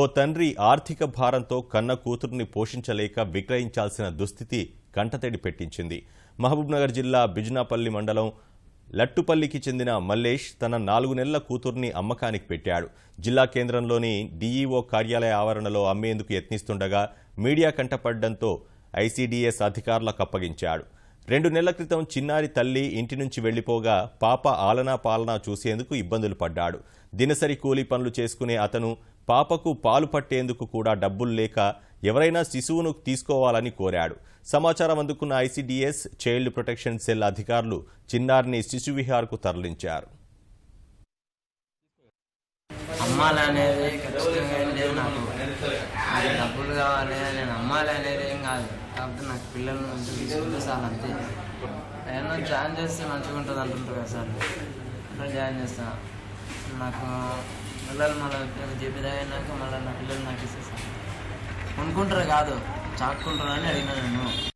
ఓ తండ్రి ఆర్థిక భారంతో కన్న కూతురుని పోషించలేక విక్రయించాల్సిన దుస్థితి కంటతడి పెట్టించింది. మహబూబ్నగర్ జిల్లా బిజ్నాపల్లి మండలం లట్టుపల్లికి చెందిన మల్లేష్ తన నాలుగు నెలల కూతుర్ని అమ్మకానికి పెట్టాడు. జిల్లా కేంద్రంలోని డీఈఓ కార్యాలయ ఆవరణలో అమ్మేందుకు యత్నిస్తుండగా మీడియా కంటపడడంతో ఐసీడీఎస్ అధికారులకు అప్పగించాడు. రెండు నెలల క్రితం చిన్నారి తల్లి ఇంటి నుంచి వెళ్ళిపోగా పాప ఆలనా పాలనా చూసేందుకు ఇబ్బందులు పడ్డాడు. దినసరి కూలీ పనులు చేసుకునే అతను పాపకు పాలు పట్టేందుకు కూడా డబ్బులు లేక ఎవరైనా శిశువును తీసుకోవాలని కోరాడు. సమాచారం అందుకున్న ఐసీడీఎస్ చైల్డ్ ప్రొటెక్షన్ సెల్ అధికారులు చిన్నారిని శిశువిహార్కు తరలించారు. అమ్మాలి అనేది ఖచ్చితంగా ఏం లేదు నాకు. డబ్బులు కావాలి నేను అమ్మాలి అనేది ఏం కాదు. కాకపోతే నాకు పిల్లల మంచిగా తీసుకుంటే సార్ అంతే. ఏమన్నా జాయిన్ చేస్తే మంచిగా ఉంటుంది అంటుంటారు కదా సార్. అట్లా జాయిన్ చేస్తాను నాకు పిల్లలు మళ్ళీ చెప్పేది అయినాక మళ్ళీ నా పిల్లలు నాకు ఇస్తే సార్ కొనుక్కుంటారు కాదు చాక్కుంటారు అని అడిగినా నేను.